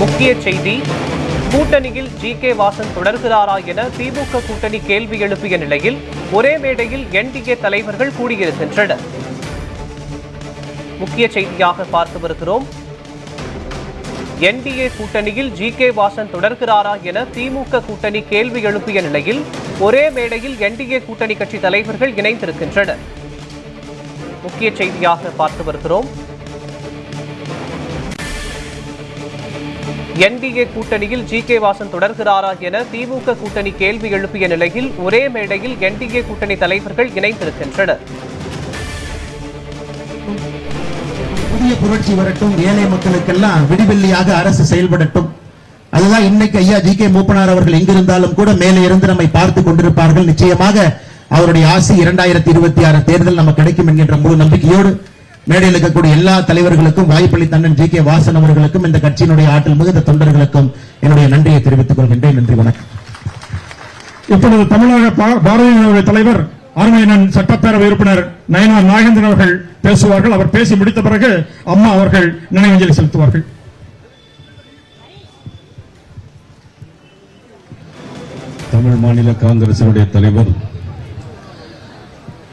முக்கிய செய்தி கூட்டணியில் ஜி கே வாசன் தொடர்கிறாரா என திமுக கூட்டணி கேள்வி எழுப்பிய நிலையில் ஒரே மேடையில் என்டிஏ தலைவர்கள் கூடியிருக்கின்றனர் முக்கிய செய்தியாக பார்த்து வருகிறோம். என்டிஏ கூட்டணியில் ஜி கே வாசன் தொடர்கிறாரா என திமுக கூட்டணி கேள்வி எழுப்பிய நிலையில் ஒரே மேடையில் என்டிஏ கூட்டணி கட்சி தலைவர்கள் இணைந்திருக்கின்றனர். முக்கிய செய்தியாக பார்த்து வருகிறோம். என்டிஏ கூட்டணியில் ஜி கே வாசன் தொடர்கிறாரா என திமுக கூட்டணி கேள்வி எழுப்பிய நிலையில் ஒரே மேடையில் என்டிஏ கூட்டணி தலைவர்கள் இணைந்திருக்கின்றனர். புதிய புரட்சி வரட்டும் ஏழை மக்களுக்கெல்லாம் விடிவெள்ளியாக அரசு செயல்படட்டும். அதுதான் இன்னைக்கு ஐயா ஜி கே மூப்பனார் அவர்கள் எங்கிருந்தாலும் கூட மேலே இருந்து நம்மை பார்த்து கொண்டிருப்பார்கள். நிச்சயமாக அவருடைய ஆசை இரண்டாயிரத்தி இருபத்தி ஆறு தேர்தல் நமக்கு கிடைக்கும் என்கின்ற முழு நம்பிக்கையோடு மேடையில் இருக்கக்கூடிய எல்லா தலைவர்களுக்கும் வாய்ப்பளி தன்னன் ஜி கே வாசன் அவர்களுக்கும் இந்த கட்சியினுடைய ஆற்றல் மிகுந்த தொண்டர்களுக்கும் என்னுடைய நன்றியை தெரிவித்துக் கொள்கின்றேன். நன்றி வணக்கம். இப்பொழுது தமிழக பாரதிய தலைவர் அருமையனன் சட்டப்பேரவை உறுப்பினர் நயனார் நாகேந்திரன் அவர்கள் பேசுவார்கள். அவர் பேசி முடித்த பிறகு அம்மா அவர்கள் நினைவஞ்சலி செலுத்துவார்கள். தமிழ் மாநில காங்கிரசினுடைய தலைவர்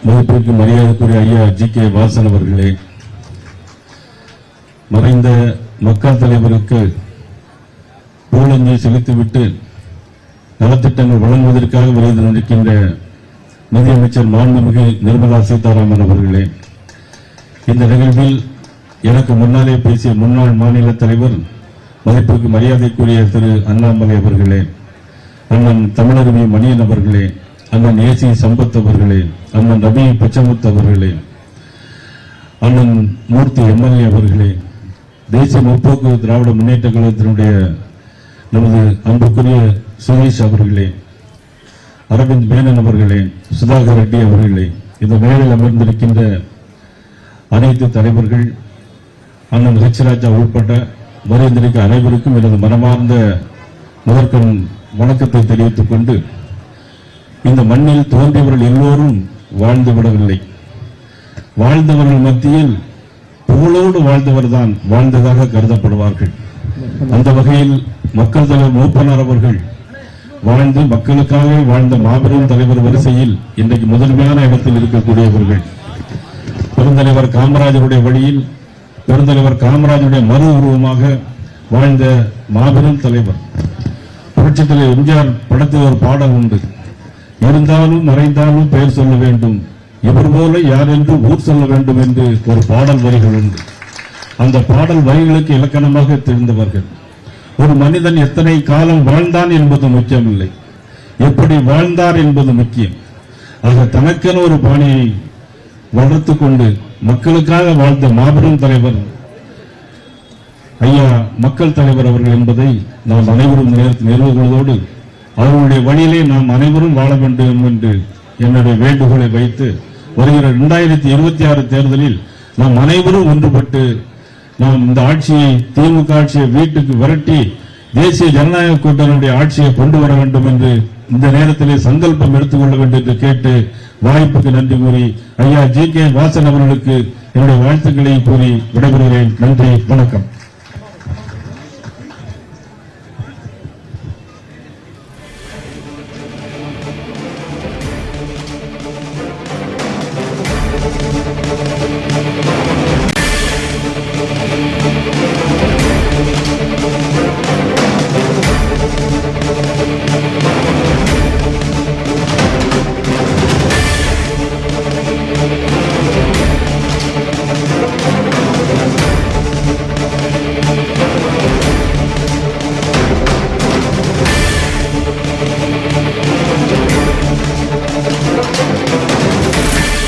மதிப்பிற்கு மரியாதைக்குரிய ஐயா ஜி கே வாசன் அவர்களே மறைந்த மக்கள் தலைவருக்கு பூலஞ்சை செலுத்திவிட்டு நலத்திட்டங்கள் வழங்குவதற்காக விரைந்து நிற்கின்ற நிதியமைச்சர் மாண்புமிகு நிர்மலா சீதாராமன் அவர்களே இந்த நிகழ்வில் எனக்கு முன்னாலே பேசிய முன்னாள் மாநில தலைவர் மதிப்பிற்கு மரியாதைக்குரிய திரு அண்ணாமலை அவர்களே அண்ணன் தமிழருவி மணியன் அவர்களே அண்ணன் ஏசி சம்பத் அவர்களே அண்ணன் ரவி பச்சமுத்து அவர்களே அண்ணன் மூர்த்தி எம்எல்ஏ அவர்களே தேசிய முற்போக்கு திராவிட முன்னேற்ற கழகத்தினுடைய நமது அன்புக்குரிய சுரேஷ் அவர்களே அரவிந்த் மேனன் அவர்களே சுதாகர் ரெட்டி அவர்களே இந்த மேலில் அமர்ந்திருக்கின்ற அனைத்து தலைவர்கள் அண்ணன் ஹெச் ராஜா உட்பட்ட அனைவருக்கும் எனது மனமார்ந்த முதற்கண் வணக்கத்தை தெரிவித்துக் கொண்டு இந்த மண்ணில் தோன்றியவர்கள் எல்லோரும் வாழ்ந்து விடவில்லை வாழ்ந்தவர்கள் மத்தியில் புகழோடு வாழ்ந்தவர்தான் வாழ்ந்ததாக கருதப்படுவார்கள். அந்த வகையில் மக்கள் தலைவர் மூப்பனார் அவர்கள் வாழ்ந்து மக்களுக்காகவே வாழ்ந்த மாபெரும் தலைவர் வரிசையில் இன்றைக்கு முதன்மையான இடத்தில் இருக்கக்கூடியவர்கள். பெருந்தலைவர் காமராஜருடைய வழியில் பெருந்தலைவர் காமராஜருடைய மறு உருவமாக வாழ்ந்த மாபெரும் தலைவர். புரட்சி தலைவர் எம்ஜிஆர் படத்தில் ஒரு பாடல் உண்டு. இருந்தாலும் மறைந்தாலும் பெயர் சொல்ல வேண்டும். இவர் போல யார் என்று ஊர் சொல்ல வேண்டும் என்று ஒரு பாடல் வரிகள் உண்டு. அந்த பாடல் வரிகளுக்கு இலக்கணமாக தெரிந்தவர்கள். ஒரு மனிதன் எத்தனை காலம் வாழ்ந்தான் என்பது முக்கியமில்லை. எப்படி வாழ்ந்தார் என்பது முக்கியம். ஆக தனக்கென ஒரு பாணியை வளர்த்துக் கொண்டு மக்களுக்காக வாழ்ந்த மாபெரும் தலைவர் ஐயா மக்கள் தலைவர் அவர்கள் என்பதை நாம் அனைவரும் நினைத்து நிறுவுவதோடு அவர்களுடைய வழியிலே நாம் அனைவரும் வாழ வேண்டும் என்று என்னுடைய வேண்டுகோளை வைத்து வருகிற இரண்டாயிரத்தி இருபத்தி ஆறு தேர்தலில் நாம் அனைவரும் ஒன்றுபட்டு நாம் இந்த ஆட்சியை திமுக ஆட்சியை வீட்டுக்கு விரட்டி தேசிய ஜனநாயக கூட்டணியுடைய ஆட்சியை கொண்டு வர வேண்டும் என்று இந்த நேரத்திலே சங்கல்பம் எடுத்துக்கொள்ள வேண்டும் என்று கேட்டு வாய்ப்புக்கு நன்றி கூறி ஐயா ஜி கே வாசன் அவர்களுக்கு என்னுடைய வாழ்த்துக்களை கூறி விடைபெறுகிறேன். நன்றி வணக்கம்.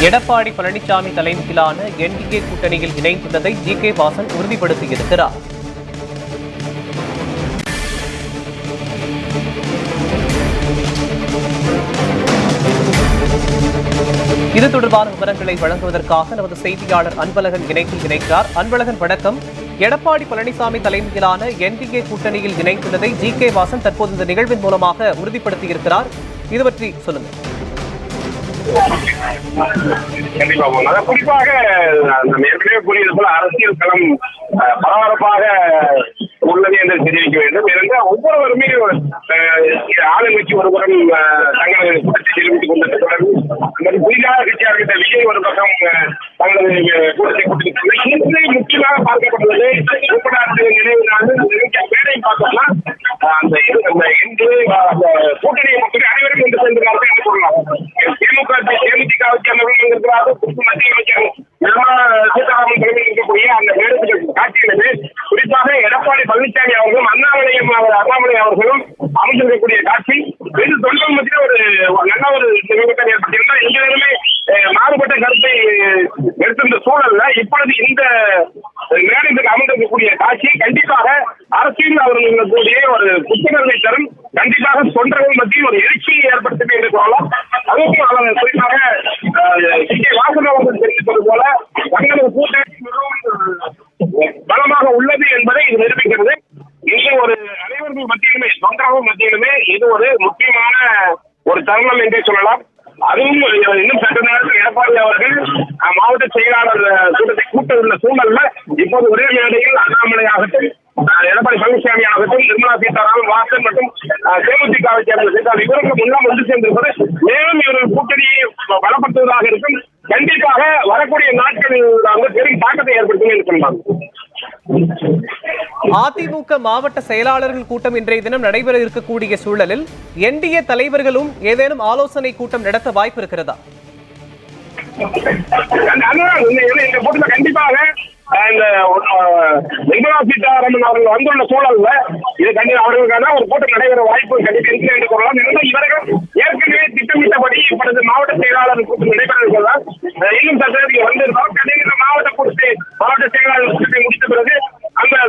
எடப்பாடி பழனிசாமி தலைமையிலான என்டிஏ கூட்டணியில் இணைந்துள்ளதை ஜி கே வாசன் உறுதிப்படுத்தியிருக்கிறார். இது தொடர்பான விவரங்களை வழங்குவதற்காக நமது செய்தியாளர் அன்பழகன் இணைப்பில் இணைக்கிறார். அன்பழகன் வணக்கம். எடப்பாடி பழனிசாமி தலைமையிலான என்டிஏ கூட்டணியில் இணைந்துள்ளதை ஜி கே வாசன் தற்போது இந்த நிகழ்வின் மூலமாக உறுதிப்படுத்தியிருக்கிறார். இது பற்றி சொல்லுங்க கண்டிப்பா போகணும். அதாவது குறிப்பாக நம்ம ஏற்கனவே கூறியது போல அரசியல் களம் பரபரப்பாக உள்ளது என்று தெரிவிக்க வேண்டும். ஏனென்றால் ஒவ்வொருவருமே ஆளுங்கட்சி ஒருபுறம் தங்களது கூட்டத்தை தெரிவித்துக் கொண்டது தொடர்ந்து புதிதாக கட்சியாக இருந்த விஜய் ஒரு பக்கம் தங்களது கூட்டத்தை கூட்டியிருக்கிறது இன்று முக்கியமாக பார்க்கப்பட்டுள்ளது. முப்பதாண்டு நினைவு நாள் மேடை பார்த்தோம்னா அந்த அந்த இன்று அந்த கூட்டணியை மட்டுமே அனைவரும் இன்று சென்றிருக்கிறார்கள் என்று சொல்லலாம் திமுக தேமுதிகவை சேர்ந்தவர்கள் இருக்கிறார்கள் மத்திய அமைச்சர் நிர்மலா சீதாராமன் தலைமையில் இருக்கக்கூடிய அந்த மேடத்துக்கு காட்சியினது குறிப்பாக எடப்பாடி பழனிசாமி அவர்களும் அண்ணாமலையும் அவர் அண்ணாமலை அவர்களும் அமைந்திருக்கக்கூடிய காட்சி. இது தொழில் மத்தியில் ஒரு நல்ல ஒரு நிகழ்வுகள் ஏற்பட்டிருந்தால் இங்கிருந்துமே மாறுபட்ட கருத்தை எடுத்திருந்த சூழல்ல இப்பொழுது இந்த மேடத்தில் அமர்ந்திருக்கக்கூடிய காட்சி கண்டிப்பாக அரசியல் அவர்களுக்கு ஒரு புத்துணர்வை தரும். கண்டிப்பாக தொண்டர்கள் மத்தியில் ஒரு எழுச்சியை பலமாக உள்ளது என்பதை இது நிரூபிக்கிறது. இது ஒரு அனைவர்கள் மத்தியிலுமே தொண்டர்கள் மத்தியிலுமே இது ஒரு முக்கியமான ஒரு தருணம் என்றே சொல்லலாம். அதுவும் இன்னும் சற்று நேரத்தில் எடப்பாடி அவர்கள் மாவட்ட செயலாளர் கூட்டத்தை கூட்ட உள்ள சூழல்ல இப்போது ஒரே மேடையில் அண்ணாமலை ஆகட்டும் எடப்பாடி பழனிசாமி ஆகட்டும் நிர்மலா சீதாராமன் வாசன் மற்றும் அஹ், தேமுதிகவை சேர்ந்த சீதாராமன் இவருக்கு முன்னால் வந்து சேர்ந்திருப்பது. மேலும் இவர்கள் கூட்டணியை பலப்படுத்துவதாக இருக்கும். கண்டிப்பாக வரக்கூடிய நாட்களில் வந்து பெரும் தாக்கத்தை ஏற்படுத்தும் என்று சொல்லலாம் அதிமுக மாவட்ட செயலாளர்கள் கூட்டம் இன்றைய தினம் நடைபெற இருக்கக்கூடிய சூழலில் என்டிஏ தலைவர்களும் ஏதேனும் ஆலோசனை கூட்டம் நடத்த வாய்ப்பு இருக்கிறதா? இந்த கூட்டத்தில் கண்டிப்பாக இந்த நிர்மலா சீதாராமன் அவர்கள் வந்துள்ள சூழல்ல இது கண்டிப்பா அவர்களுக்கான ஒரு கூட்டம் நடைபெற வாய்ப்பு கண்டிப்பா இருக்கு என்று சொல்லலாம் இவர்கள் ஏற்கனவே திட்டமிட்டபடி இப்பொழுது மாவட்ட செயலாளர் கூட்டம் நடைபெற இருப்பதால் இன்னும் சற்று வந்திருந்தால் மாவட்ட கூட்டத்தை மாவட்ட செயலாளர் கூட்டத்தை முடித்த பிறகு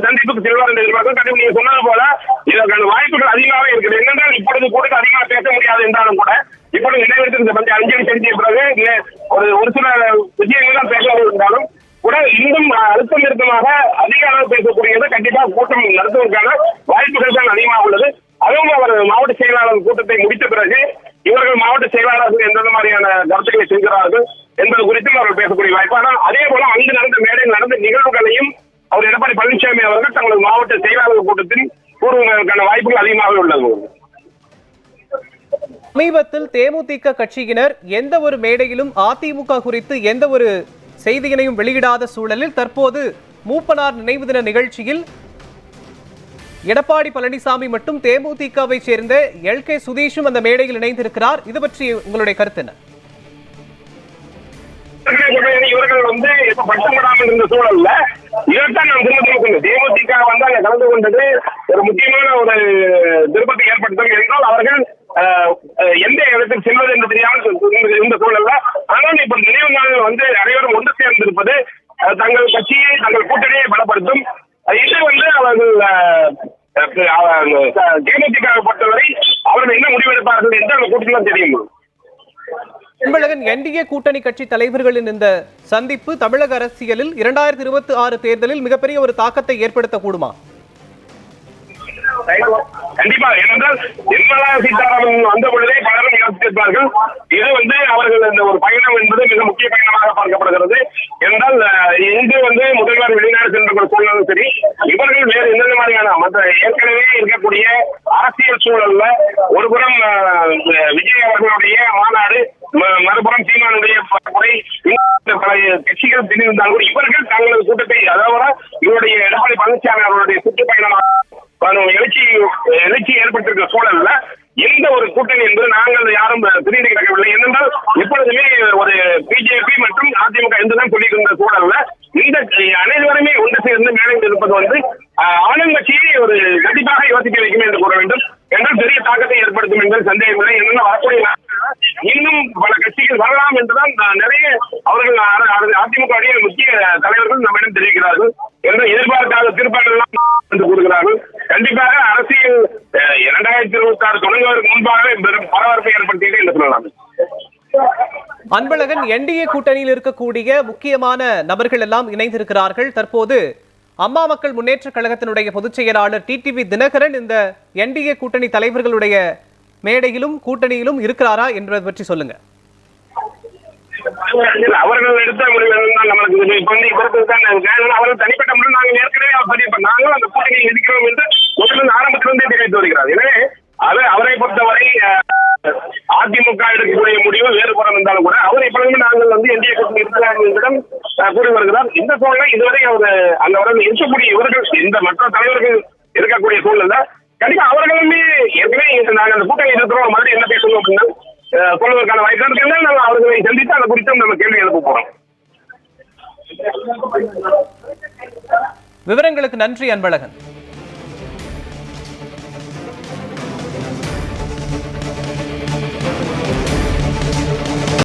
சந்திப்புக்கு செல்வார் என்று எதிர்பார்க்கிறோம் கண்டிப்பா நீங்க சொன்னது போல இதற்கான வாய்ப்புகள் அதிகமாக இருக்குது. என்னென்றால் இப்பொழுது கூட அதிகமாக பேச முடியாது என்றாலும் கூட இப்பொழுது நிறைவேற்றிருந்த பஞ்ச அஞ்சலி செலுத்திய பிறகு ஒரு ஒரு சில விஷயங்கள் தான் பேச இருந்தாலும் கூட இன்னும் அழுத்தம் நிறுத்தமாக அதிக அளவு பேசக்கூடியது கண்டிப்பா கூட்டம் நடத்துவதற்கான வாய்ப்புகள் தான் அதிகமாக உள்ளது. அதுவும் அவர் மாவட்ட செயலாளர் கூட்டத்தை முடித்த பிறகு இவர்கள் மாவட்ட செயலாளர்கள் எந்தெந்த மாதிரியான கருத்துக்களை செய்கிறார்கள் என்பது குறித்தும் அவர்கள் பேசக்கூடிய வாய்ப்பு ஆனால் அதே போல அங்கு நடந்த மேடையில் நடந்த நிகழ்வுகளையும் அவர் எடப்பாடி பழனிசாமி அவர்கள் தங்களது மாவட்ட செயலாளர் கூட்டத்தில் கூறுவதற்கான வாய்ப்புகள் அதிகமாக உள்ளது சமீபத்தில் தேமுதிக கட்சியினர் எந்த ஒரு மேடையிலும் அதிமுக குறித்து எந்த ஒரு செய்தியினையும் வெளியிடாத சூழலில் தற்போது மூப்பனார் நினைவு தின நிகழ்ச்சியில் எடப்பாடி பழனிசாமி மற்றும் தேமுதிகவை சேர்ந்த எல் கே சுதீஷும் அந்த மேடையில் இணைந்திருக்கிறார். இது பற்றி உங்களுடைய கருத்து என்ன? இவர்கள் வந்து இப்ப பட்டப்படாமல் இருந்த சூழல்ல இதைத்தான் நான் திரும்ப திரும்ப சொன்னேன். தேமுதிக வந்து அங்க கலந்து கொண்டது ஒரு முக்கியமான ஒரு திருப்பத்தை ஏற்படுத்தும் என்றால் அவர்கள் எந்த இடத்தில் செல்வது என்று தெரியாமல் இருந்த- சூழல்ல ஆனால் இப்ப நினைவு நாள் வந்து அனைவரும் ஒன்று சேர்ந்திருப்பது தங்கள் கட்சியை தங்கள் கூட்டணியை பலப்படுத்தும். இது வந்து அவர்கள் தேமுதிக பொறுத்தவரை அவர்கள் என்ன முடிவெடுப்பார்கள் என்று அந்த கூட்டத்தில் தெரியும் அன்பழகன் என்டிஏ கூட்டணி கட்சி தலைவர்களின் இந்த சந்திப்பு தமிழக அரசியலில் இரண்டாயிரத்தி இருபத்தி ஆறு தேர்தலில் மிகப்பெரிய ஒரு தாக்கத்தை ஏற்படுத்தக்கூடுமா? கண்டிப்பா. ஏனென்றால் நிர்மலா சீதாராமன் வந்த பொழுதே பலரும் யோசித்திருப்பார்கள் இது வந்து அவர்கள் இந்த ஒரு பயணம் என்பது மிக முக்கிய பயணமாக பார்க்கப்படுகிறது. என்றால் இன்று இங்கு வந்து முதல்வர் வெளிநாடு சென்ற சூழலும் சரி இவர்கள் வேறு எந்தெந்த மாதிரியான மற்ற ஏற்கனவே இருக்கக்கூடிய அரசியல் சூழல்ல ஒருபுறம் விஜய் அவர்களுடைய மாநாடு மறுபுறம் சீமானுடைய உரை பல கட்சிகள் பிரிந்திருந்தாலும் கூட இவர்கள் தங்களது கூட்டத்தை அதாவது இவருடைய எடப்பாடி பழனிசாமி அவருடைய சுற்றுப்பயணமாக எழுச்சி ஏற்பட்டிருக்கிற சூழல்ல எந்த ஒரு கூட்டணி என்பது நாங்கள் யாரும் பிரிந்து கிடக்கவில்லை. என்னென்றால் எப்பொழுதுமே ஒரு பிஜேபி மற்றும் அதிமுக என்றுதான் சொல்லியிருந்த சூழல்ல இந்த அனைவருமே ஒன்று சேர்ந்து மேலே இருப்பது வந்து ஆளுங்கட்சியை ஒரு கண்டிப்பாக யோசிக்க வைக்கும் என்று கூற வேண்டும். என்றால் பெரிய தாக்கத்தை ஏற்படுத்தும் என்பது சந்தேகமில்லை என்னென்ன வரக்கூடிய இன்னும் பல கட்சிகள் வரலாம் என்றுதான் நிறைய அவர்கள் அதிமுக முக்கிய தலைவர்கள் நம்மிடம் தெரிவிக்கிறார்கள். என்ற எதிர்பார்க்காத தீர்ப்பாளர்கள் என்று கூறுகிறார்கள். கண்டிப்பாக அரசியல் அஹ், இரண்டாயிரத்தி இருபத்தி ஆறு தொடங்குவதற்கு முன்பாகவே பெரும் பரபரப்பை ஏற்படுத்தியது என்று சொல்லலாம்? அன்பழகன் என்டிஏ கூட்டணியில் இருக்கக்கூடிய முக்கியமான நபர்கள் எல்லாம் இணைந்திருக்கிறார்கள். தற்போது அம்மா மக்கள் முன்னேற்ற கழகத்தினுடைய பொதுச் செயலாளர் டிடிவி தினகரன் இந்த என்டிஏ கூட்டணி தலைவர்களுடைய மேடையிலும் கூட்டணியிலும் இருக்கிறாரா என்பதை பற்றி சொல்லுங்க. அவர்கள் எடுத்த முடிவு நம்மளுக்கு அவர்கள் தனிப்பட்ட முறையில் நாங்கள் ஏற்கனவே பதிவு நாங்களும் அந்த கூட்டணியில் இருக்கிறோம் என்று ஒரு வந்து தெரிவித்து வருகிறார் எனவே அது அவரை பொறுத்தவரை அஹ், அதிமுக எடுக்கக்கூடிய முடிவு வேறுபுறம் இருந்தாலும் கூட அவர் எப்பொழுதுமே நாங்கள் வந்து என்டிஏ கூட்டணி இருக்கிறார்களிடம் அஹ், கூறி வருகிறார் இந்த சூழ்நிலை இதுவரை அவர் அந்த வர இருக்கக்கூடிய இவர்கள் இந்த மற்ற தலைவர்கள் இருக்கக்கூடிய சூழ்நிலை கண்டிப்பா அவர்களுமே ஏற்கனவே நாங்கள் அந்த கூட்டணி இருக்கிறோம் மாதிரி என்ன பேசணும் அப்படின்னா சொல்வதற்கான வாய்ப்பு இருக்குன்னா நம்ம அவர்களை சந்தித்து அதை குறித்தும் நம்ம கேள்வி எழுப்ப போறோம். விவரங்களுக்கு நன்றி அன்பழகன்.